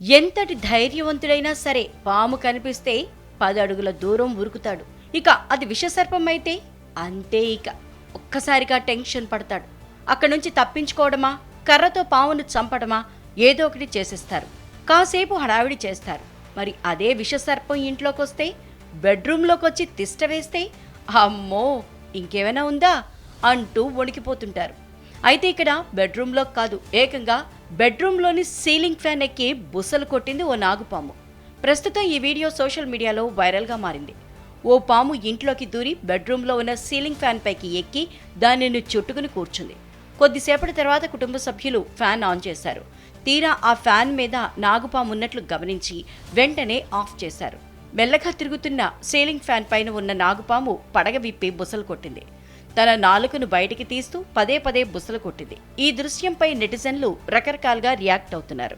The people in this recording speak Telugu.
ఎంతటి ధైర్యవంతుడైనా సరే పాము కనిపిస్తే పది అడుగుల దూరం ఉరుకుతాడు. ఇక అది విషసర్పం అయితే అంతే ఇక. ఒక్కసారిగా టెన్షన్ పడతాడు. అక్కడి నుంచి తప్పించుకోవడమా కర్రతో పామును చంపడమా ఏదో ఒకటి చేసేస్తారు. కాసేపు హడావిడి చేస్తారు. మరి అదే విషసర్పం ఇంట్లోకి వస్తే బెడ్రూమ్లోకి వచ్చి తిష్ట వేస్తే అమ్మో ఇంకేమైనా ఉందా? అంటూ వణికిపోతుంటారు. అయితే ఇక్కడ బెడ్రూమ్లో కాదు ఏకంగా బెడ్రూమ్లోని సీలింగ్ ఫ్యాన్ ఎక్కి బుసలు కొట్టింది ఓ నాగుపాము. ప్రస్తుతం ఈ వీడియో సోషల్ మీడియాలో వైరల్గా మారింది. ఓ పాము ఇంట్లోకి దూరి బెడ్రూమ్లో ఉన్న సీలింగ్ ఫ్యాన్ పైకి ఎక్కి దానిని చుట్టుకుని కూర్చుంది. కొద్దిసేపటి తర్వాత కుటుంబ సభ్యులు ఫ్యాన్ ఆన్ చేశారు. తీరా ఆ ఫ్యాన్ మీద నాగుపాము ఉన్నట్లు గమనించి వెంటనే ఆఫ్ చేశారు. మెల్లగా తిరుగుతున్న సీలింగ్ ఫ్యాన్ పైన ఉన్న నాగుపాము పడగ విప్పి బుసలు కొట్టింది. తన నాలుకను బయటికి తీస్తూ పదే పదే బుసలు కొట్టింది. ఈ దృశ్యంపై నెటిజన్లు రకరకాలుగా రియాక్ట్ అవుతున్నారు.